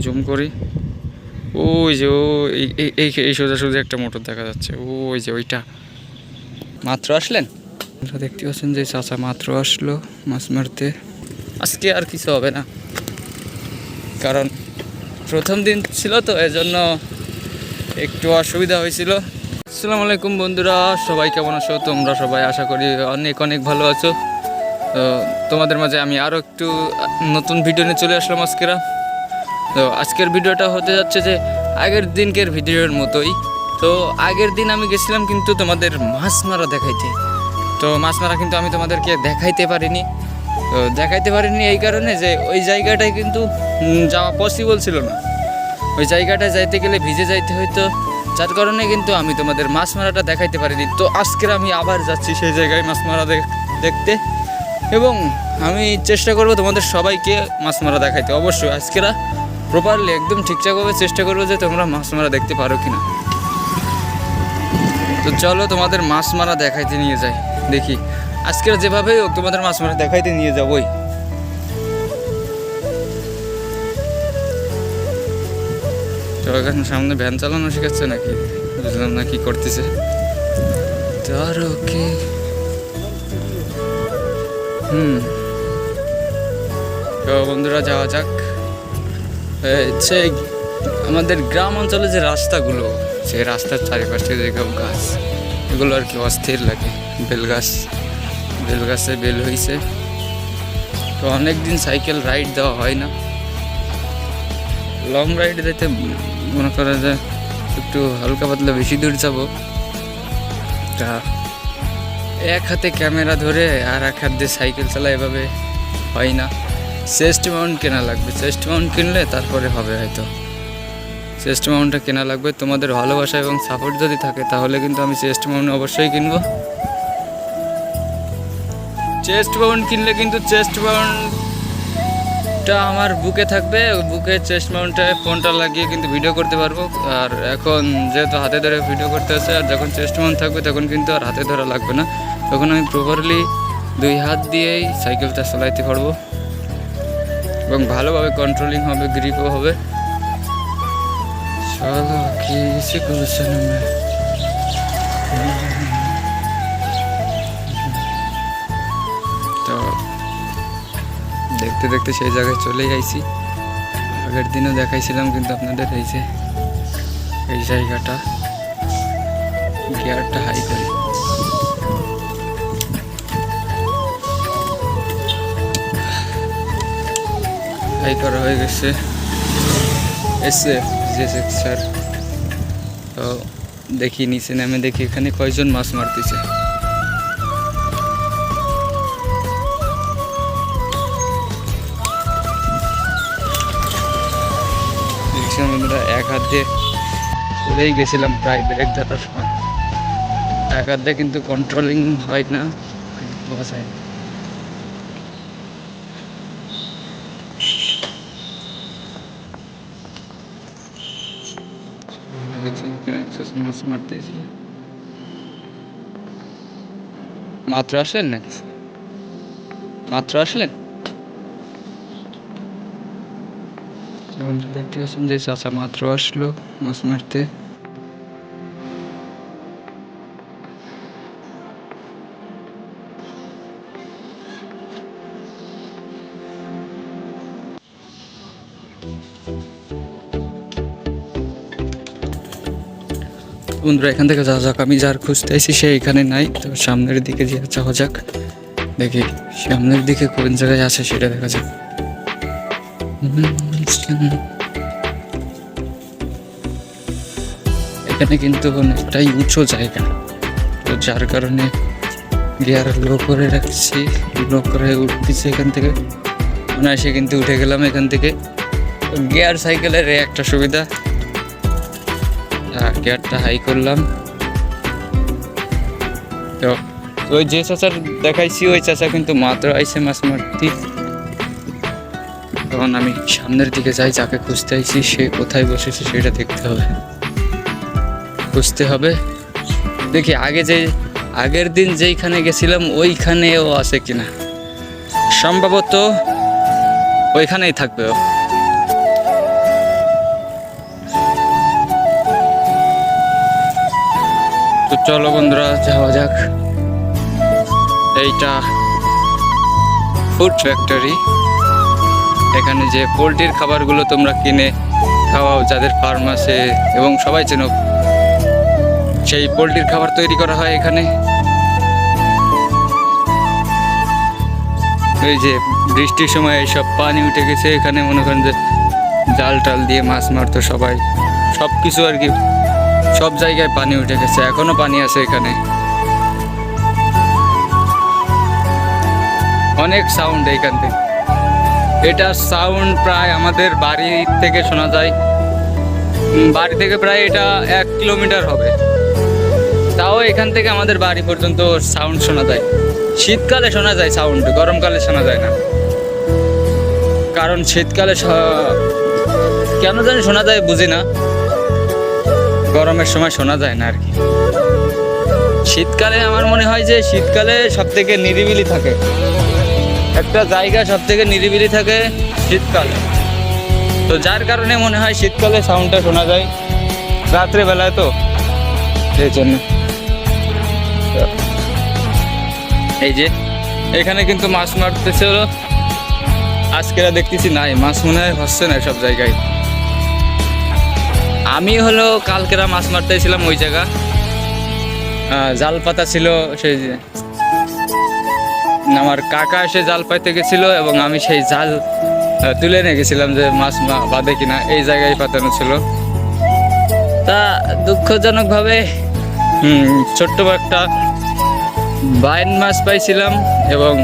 Zoom করি। ওই যে ও, এই- এই- সোজাসুজি একটা মোটর দেখা যাচ্ছে। ওই যে ওইটা। মাত্র আসলেন? আপনারা দেখতে পাচ্ছেন যে চাচা মাত্র আসলো মাছ মারতে। আজকে আর কিছু হবে না। কারণ প্রথম দিন ছিল তো, এজন্য একটু অসুবিধা হয়েছিল। আসসালামু আলাইকুম বন্ধুরা, সবাই কেমন আছো? তোমরা সবাই আশা করি অনেক অনেক ভালো আছো। তো তোমাদের মাঝে আমি আরও একটু নতুন ভিডিও নিয়ে চলে আসলাম আজকেরা। তো আজকের ভিডিওটা হতে যাচ্ছে যে আগের দিনকের ভিডিওর মতোই। তো আগের দিন আমি গেছিলাম কিন্তু তোমাদের মাছ মারা দেখাইতে। তো মাছ মারা কিন্তু আমি তোমাদেরকে দেখাইতে পারিনি। তো দেখাইতে পারিনি এই কারণে যে ওই জায়গাটায় কিন্তু যাওয়া পসিবল ছিল না। ওই জায়গাটায় যাইতে গেলে ভিজে যাইতে হইতো। যার কারণে কিন্তু আমি তোমাদের মাছ মারাটা দেখাইতে পারিনি। তো আজকের আমি আবার যাচ্ছি সেই জায়গায় মাছ মারা দেখতে। এবং আমি চেষ্টা করব তোমাদের সবাইকে মাছ মারা দেখাইতে। অবশ্যই আজকেরা প্রপারলি একদম ঠিকঠাকভাবে চেষ্টা করব যে তোমরা মাছ মারা দেখতে পারো কিনা। তো চলো তোমাদের মাছ মারা দেখাইতে নিয়ে যাই, দেখি। আজকের যেভাবেই হোক তোমাদের মাছ মারা দেখাইতে নিয়ে যাবোই। তো এখানে সামনে ভ্যান চালানো শেখাচ্ছে নাকি? বুঝলাম না কি করতেছে। কি? বন্ধুরা, যাওয়া যাক। হচ্ছে আমাদের গ্রাম অঞ্চলে যে রাস্তাগুলো, সেই রাস্তার চারিপাশে যেসব গাছ, এগুলো আর কি অস্থির লাগে। বেল গাছ, বেল বেল হয়েছে তো অনেক দিন সাইকেল রাইড দেওয়া হয় না। লং রাইড যেতে মনে করে যে একটু হালকা পাতলা বেশি দূর যাব। তা এক হাতে ক্যামেরা ধরে আর এক হাত দিয়ে সাইকেল চালা এভাবে হয় না। চেস্ট মাউন্ট কেনা লাগবে। চেস্ট মাউন্ট কিনলে তারপরে হবে হয়তো। চেস্ট মাউন্টটা কেনা লাগবে। তোমাদের ভালোবাসা এবং সাপোর্ট যদি থাকে, তাহলে কিন্তু আমি চেস্ট মাউন্ট অবশ্যই কিনবো। চেস্ট মাউন্ট কিনলে কিন্তু চেস্ট মাউন্টটা আমার বুকে থাকবে। বুকে চেস্ট মাউন্টে ফোনটা লাগিয়ে কিন্তু ভিডিও করতে পারব। আর এখন যেহেতু হাতে ধরে ভিডিও করতে আছে, আর যখন চেস্ট মাউন্ট থাকবে, তখন কিন্তু আর হাতে ধরা লাগবে না। তখন আমি প্রপারলি দুই হাত দিয়েই সাইকেলটা চালাইতে পারব। এবং ভালোভাবে কন্ট্রোলিং হবে গ্রিপও হবে। চলো কিছু করছে না তো দেখতে দেখতে সেই জায়গায় চলেই আইছি। আগের দিনও দেখাইছিলাম কিন্তু আপনাদের, এই যে, এই জায়গাটা গিয়ারটা হাই করি। হাই করা হয়ে গেছে। এসে জেসে স্যার তো দেখি, নিচে নেমে দেখি, এখানে কয়জন মাছ মারতেছে? বন্ধুরা এক হাত দিয়ে চলেই গেছিলাম প্রায় ব্রেক ধরার সময়। এক হাত দিয়ে কিন্তু কন্ট্রোলিং হয় না, বসায় মাছ মারতেছি মাত্র আসলেন না মাত্র আসলেন দেখতে পাচ্ছেন যে চাচা মাত্র আসলো মাছ মারতে। বন্ধুরা, এখান থেকে যাওয়া যাক। আমি যার খুঁজতে আইছি সে এখানে নাই। তো সামনের দিকে যে যাওয়া যাক। দেখি সামনের দিকে কোন জায়গায় আছে সেটা দেখা যাক। এখানে কিন্তু অনেকটাই উঁচু জায়গা। তো যার কারণে গিয়ার লো করে রাখছি, লো করে উঠতেছি এখান থেকে। অনায়াসে কিন্তু উঠে গেলাম এখান থেকে। গিয়ার সাইকেলের একটা সুবিধা। গিয়ারটা হাই করলাম। তো ওই যে চাচার দেখাইছি, ওই চাচা কিন্তু মাত্র আইসে মাছ মারতি। তখন আমি সামনের দিকে যাই, যাকে খুঁজতে আইছি, সে কোথায় বসেছে সেটা দেখতে হবে। খুঁজতে হবে। দেখি, আগে যে, আগের দিন যেইখানে গেছিলাম, ওইখানেও আছে কিনা। সম্ভবত ওইখানেই থাকবে ও। চলো বন্ধুরা, যাওয়া যাক। এইটা ফুড ফ্যাক্টরি এখানে যে পোলট্রির খাবারগুলো তোমরা কিনে খাওয়াও, যাদের ফার্ম আছে এবং সবাই চেনো, সেই পোলট্রির খাবার তৈরি করা হয় এখানে। এই যে বৃষ্টির সময় এইসব পানি উঠে গেছে, এখানে মনে করেন যে জাল টাল দিয়ে মাছ মারতো সবাই। সব কিছু আর কি সব জায়গায় পানি উঠে গেছে, এখনও পানি আছে এখানে। অনেক সাউন্ড এইখান থেকে। এটা সাউন্ড প্রায় আমাদের বাড়ি থেকে শোনা যায়। বাড়ি থেকে প্রায় এটা এক কিলোমিটার হবে। তাও এখান থেকে আমাদের বাড়ি পর্যন্ত সাউন্ড শোনা যায়। শীতকালে শোনা যায় সাউন্ড গরমকালে শোনা যায় না। কারণ শীতকালে কেন জানি শোনা যায়, বুঝি না। গরমের সময় শোনা যায় না আর কি। শীতকালে আমার মনে হয় যে শীতকালে সব থেকে নিরিবিলি থাকে। একটা জায়গা সব থেকে নিরিবিলি থাকে শীতকালে। তো যার কারণে মনে হয় শীতকালে সাউন্ডটা শোনা যায়। রাত্রেবেলায় তো। সেই জন্য। এই যে, এখানে কিন্তু মাছ মারতেছে আজকেরা দেখতেছি নাই, মাছ মনে হয় হচ্ছে না সব জায়গায়। আমি হলো কালকেরা মাছ মারতে ছিলাম ওই জায়গা। জাল পাতা ছিল সেই আমার কাকা এসে জাল পাইতে গেছিল এবং আমি সেই জাল তুলে নিয়ে গেছিলাম যে মাছ বাঁধে কিনা, এই জায়গায় পাতানো ছিল। তা দুঃখজনকভাবে ছোট্ট একটা বাইন মাছ পাইছিলাম এবং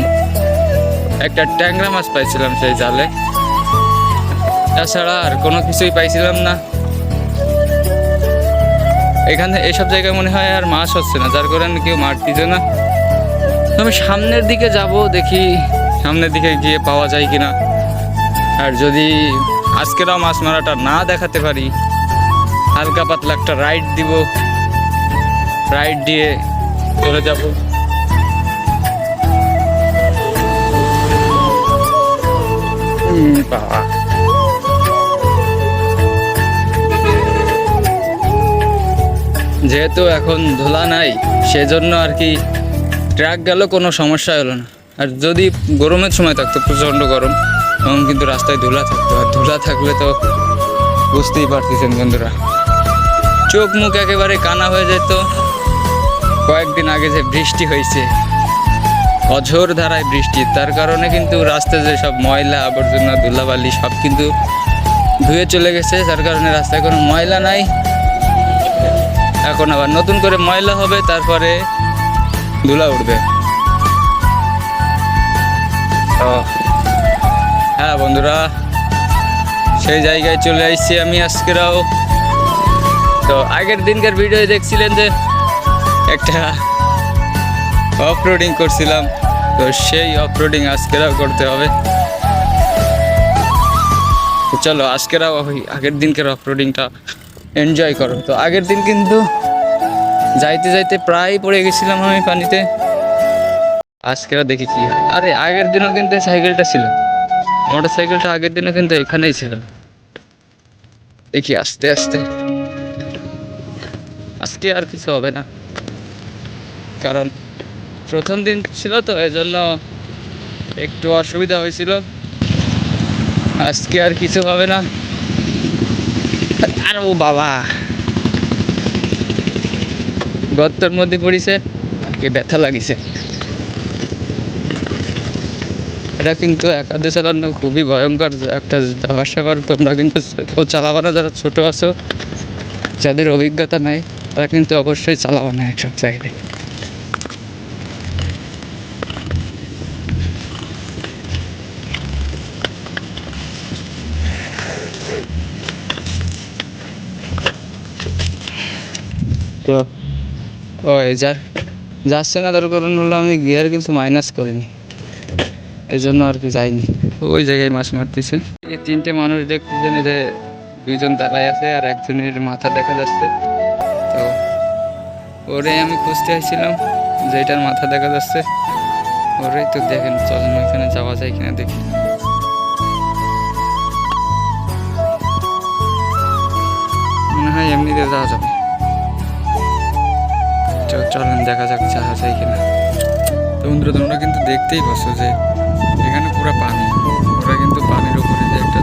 একটা ট্যাংরা মাছ পাইছিলাম সেই জালে। তাছাড়া আর কোনো কিছুই পাইছিলাম না। এখানে এসব জায়গায় মনে হয় আর মাছ হচ্ছে না, যার কারণে কেউ মারতেছে না। আমি সামনের দিকে যাব, দেখি সামনের দিকে গিয়ে পাওয়া যায় কিনা। আর যদি আজকেরও মাছ মারাটা না দেখাতে পারি, হালকা পাতলা একটা রাইড দিব। রাইড দিয়ে চলে যাব। বাবা। যেহেতু এখন ধুলা নাই, সেজন্য আর কি ট্রাক গেল, কোনো সমস্যা হলো না। আর যদি গরমের সময় থাকতো, প্রচণ্ড গরম, তখন কিন্তু রাস্তায় ধুলা থাকতো। আর ধুলা থাকলে তো বুঝতেই পারতেছেন বন্ধুরা। চোখ মুখ একেবারে কানা হয়ে যেত। কয়েকদিন আগে যে বৃষ্টি হয়েছে, অঝোর ধারায় বৃষ্টি, তার কারণে কিন্তু রাস্তায় যে সব ময়লা, আবর্জনা, ধুলাবালি, সব কিন্তু ধুয়ে চলে গেছে। যার কারণে রাস্তায় কোনো ময়লা নাই। এখন আবার নতুন করে ময়লা হবে, তারপরে ধুলা উঠবে। হ্যাঁ বন্ধুরা, সেই জায়গায় চলে আসছি আমি আজকেরাও। তো আগের দিনকার ভিডিও দেখছিলেন যে একটা অফ রোডিং করছিলাম, তো সেই অফ রোডিং আজকেরাও করতে হবে। চলো, আজকেরাও আগের দিনকার অফ রোডিংটা এনজয় করো। তো আগের দিন কিন্তু যাইতে যাইতে প্রায় পড়ে গেছিলাম আমি পানিতে। আজকেও দেখি কি আরে, আগের দিনও কিন্তু সাইকেলটা ছিল। মোটর সাইকেলটা আগের দিনও কিন্তু এখানেই ছিল। দেখি, আস্তে আস্তে। আজকে আর কিছু হবে না। কারণ প্রথম দিন ছিল তো, এজন্য একটু অসুবিধা হয়েছিল। আজকে আর কিছু হবে না। আর ও বাবা। গর্তর মধ্যে পড়িছে আজকে ব্যথা লাগিছে। এটা কিন্তু একাদে চালানো খুবই ভয়ঙ্কর একটা স্যাপার তোমরা কিন্তু চালাবো না, যারা ছোটো আছো, যাদের অভিজ্ঞতা নাই, তারা কিন্তু অবশ্যই চালাবো না একসব জায়গায় তো ওই যা যাচ্ছে না তার কারণ হলো আমি গিয়ার কিন্তু মাইনাস করিনি। এই জন্য আর কি যাইনি। ওই জায়গায় মাছ মারতেছে। এই তিনটে মানুষ দেখতেছেন যে দুইজন দাঁড়ায় আছে আর একজনের মাথা দেখা যাচ্ছে। তো ওরে আমি খুঁজতে আসছিলাম যেটার মাথা দেখা যাচ্ছে। ওরে তো দেখেন চলেন ওইখানে যাওয়া যায় কিনা দেখি। মনে হয় এমনিতে যাওয়া যাবে। চলেন, দেখা যাক যাওয়া যায় কিনা। তো বন্ধুরা, তোমরা কিন্তু দেখতেই পাচ্ছ যে এখানে পুরো পানি। ওরা কিন্তু পানির উপরে যে একটা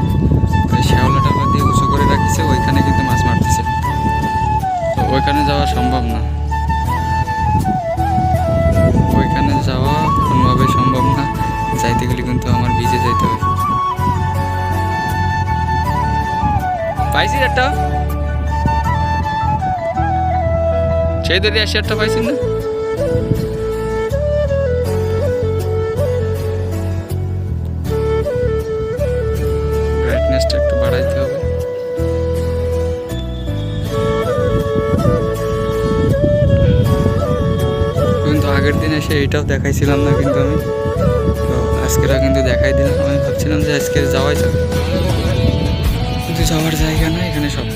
শ্যাওলা টাওলা দিয়ে উঁচু করে রাখিছে, ওইখানে কিন্তু মাছ মারতেছে। তো ওইখানে যাওয়া সম্ভব না। ওইখানে যাওয়া কোনোভাবে সম্ভব না। যাইতে গেলে কিন্তু আমার ভিজে যাইতে হবে। পাইছি একটা। সেই ধরে আসি একটা পাইছি না? একটু বাড়াইতে হবে। কিন্তু আগের দিন এসে এইটাও দেখাইছিলাম না কিন্তু আমি। তো আজকেরা কিন্তু দেখাই দিলাম। আমি ভাবছিলাম যে আজকে যাওয়াই যাবে কিন্তু যাওয়ার জায়গা না, এখানে সব।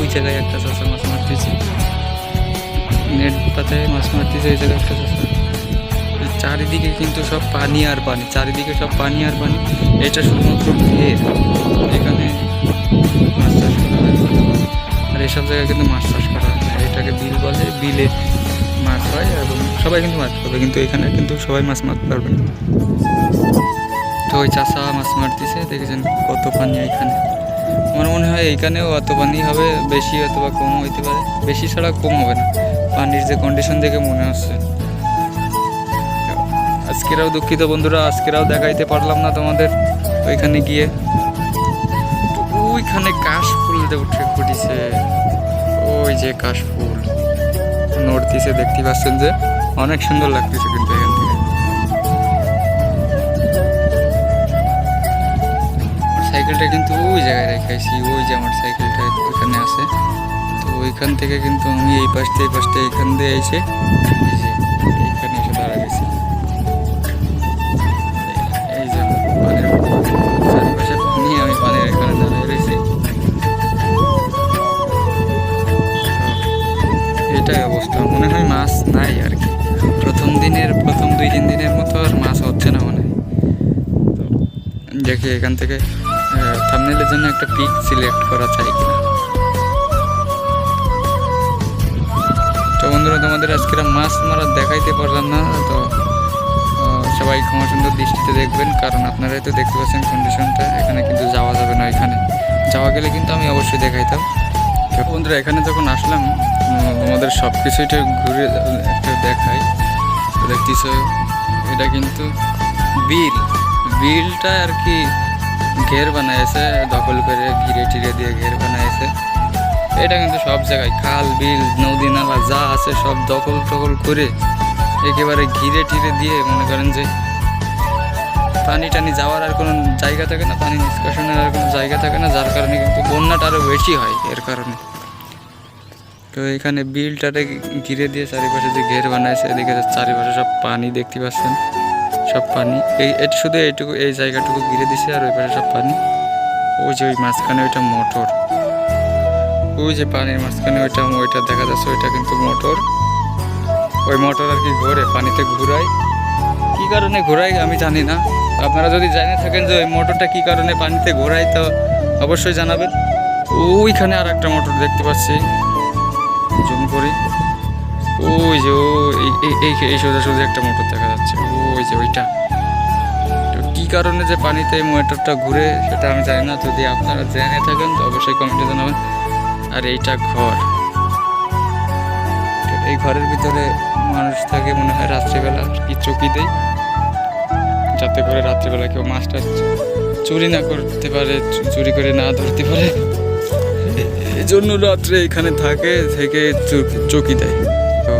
ওই জায়গায় একটা নেট পাতায় মাছ এই জায়গায় একটা চাষা চারিদিকে কিন্তু সব পানি আর পানি, চারিদিকে সব পানি আর পানি। এটা শুধুমাত্র ঘের এখানে মাছ চাষ করা হয়। আর এসব জায়গায় কিন্তু মাছ চাষ করা হয় এটাকে বিল বলে, বিলে মাছ হয় এবং সবাই কিন্তু মাছ পাবে কিন্তু এখানে কিন্তু সবাই মাছ মারতে পারবে না। তো ওই চাষা মাছ মারতেছে, দেখেছেন কত পানি এখানে? আমার মনে হয় এইখানেও অত পানি হবে, বেশি অথবা কম হইতে পারে। বেশি ছাড়া কম হবে না। পানির যে কন্ডিশন দেখে মনে হচ্ছে। আজকেরাও দুঃখিত বন্ধুরা, আজকেরাও দেখাইতে পারলাম না তোমাদের। ওইখানে গিয়ে ওইখানে কাশ ফুল উঠে ফুটিছে। ওই যে কাশ ফুল। নড়তিছে দেখতে পাচ্ছেন যে অনেক সুন্দর লাগতেছে কিন্তু এখান থেকে। সাইকেলটা কিন্তু ওই জায়গায় রেখেছি ওই যে আমার সাইকেলটা ওইখানে আছে। ওইখান থেকে কিন্তু আমি এই পাশটা এই পাশটা, এইখান দিয়ে এসে এই এইখানে এসে দাঁড়া গেছি। এই যে পানির চারপাশে পানি, আমি পানির এখানে দাঁড়িয়ে রয়েছি। এটাই অবস্থা। মনে হয় মাছ নাই আর কি। প্রথম দিনের, প্রথম দুই, তিন দিনের মতো আর মাছ হচ্ছে না মনে হয়। দেখি এখান থেকে থামনেলের জন্য একটা পিক সিলেক্ট করা চাই কিনা। বন্ধুরা তোমাদের আজকে মাছ মারা দেখাইতে পারলাম না তো সবাই ক্ষমা সুন্দর দৃষ্টিতে দেখবেন কারণ আপনারাই তো দেখতে পাচ্ছেন কন্ডিশনটা এখানে কিন্তু যাওয়া যাবে না এখানে। যাওয়া গেলে কিন্তু আমি অবশ্যই দেখাইতাম। বন্ধুরা এখানে যখন আসলাম উম, তোমাদের সব কিছুটা ঘুরে একটা দেখাই। দেখতেছ এটা কিন্তু বিল। বিলটা আর কি ঘের বানাইছে দখল করে ঘিরে টিরে দিয়ে ঘের বানাইছে। এটা কিন্তু সব জায়গায়। খাল, বিল, নদী, নালা, যা আছে সব দখল টখল করে একেবারে ঘিরে টিরে দিয়ে মনে করেন যে পানি টানি যাওয়ার আর কোনো জায়গা থাকে না, পানি নিষ্কাশনের আর কোনো জায়গা থাকে না, যার কারণে কিন্তু বন্যাটা আরও বেশি হয় এর কারণে। তো এখানে বিলটাতে ঘিরে দিয়ে চারিপাশে যে ঘের বানাইছে, এদিকে চারিপাশে সব পানি দেখতে পাচ্ছেন, সব পানি। এই শুধু এইটুকু, এই জায়গাটুকু ঘিরে দিছে আর ওই পাশে সব পানি। ওই যে ওই মাঝখানে ওইটা মোটর। ওই যে পানির মাঝখানে ওইটা ওইটা দেখা যাচ্ছে, ওইটা কিন্তু মোটর। ওই মোটর আর কি ঘোরে, পানিতে ঘুরায়। কি কারণে ঘোরায় আমি জানি না। আপনারা যদি জেনে থাকেন যে ওই মোটরটা কি কারণে পানিতে ঘোরায়, তো অবশ্যই জানাবেন। ওইখানে আর একটা মোটর দেখতে পাচ্ছি। জুম করি। ওই যে এই- এই সোজা সোজা একটা মোটর দেখা যাচ্ছে। ওই যে ওইটা। তো কি কারণে যে পানিতে মোটরটা ঘুরে, সেটা আমি জানি না। যদি আপনারা জেনে থাকেন, তো অবশ্যই কমেন্টে জানাবেন। আর এইটা ঘর। এই ঘরের ভিতরে মানুষ থাকে মনে হয় রাত্রিবেলা, কি চকি দেয়? যাতে করে রাত্রিবেলা কেউ মাছটা চুরি না করতে পারে চুরি করে না ধরতে পারে। এই জন্য রাত্রে এখানে থাকে, থেকে চকি দেয়। তো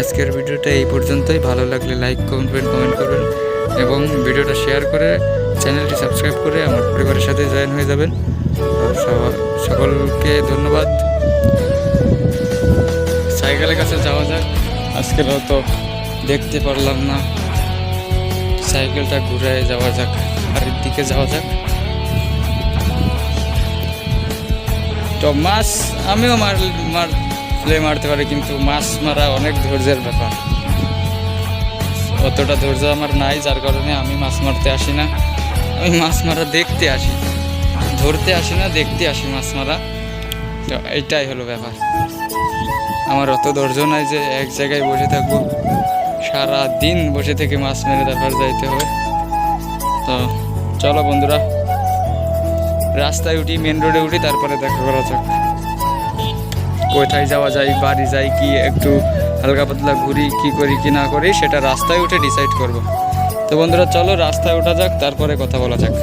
আজকের ভিডিওটা এই পর্যন্তই। ভালো লাগলে লাইক করবেন কমেন্ট করবেন এবং ভিডিওটা শেয়ার করে চ্যানেলটি সাবস্ক্রাইব করে আমার পরিবারের সাথে জয়েন হয়ে যাবেন। সকলকে ধন্যবাদ। সাইকেলের কাছে যাওয়া যাক। আজকে হয়তো দেখতে পারলাম না। সাইকেলটা ঘুরে যাওয়া যাক, বাড়ির দিকে যাওয়া যাক। তো মাছ আমিও মার মারলে মারতে পারি, কিন্তু মাছ মারা অনেক ধৈর্যের ব্যাপার। অতটা ধৈর্য আমার নাই, যার কারণে আমি মাছ মারতে আসি না। আমি মাছ মারা দেখতে আসি। ধরতে আসি না, দেখতে আসি মাছ মারা তো এইটাই হলো ব্যাপার। আমার অত ধৈর্য নাই যে এক জায়গায় বসে থাকব। সারা দিন বসে থেকে মাছ মেরে তারপর যাইতে হবে। তো চলো বন্ধুরা, রাস্তায় উঠি মেন রোডে উঠি, তারপরে দেখা করা যাক। কোথায় যাওয়া যায়, বাড়ি যাই, কি একটু হালকা পাতলা ঘুরি, কি করি, কি না করি, সেটা রাস্তায় উঠে ডিসাইড করব। তো বন্ধুরা, চলো রাস্তায় ওঠা যাক, তারপরে কথা বলা যাক।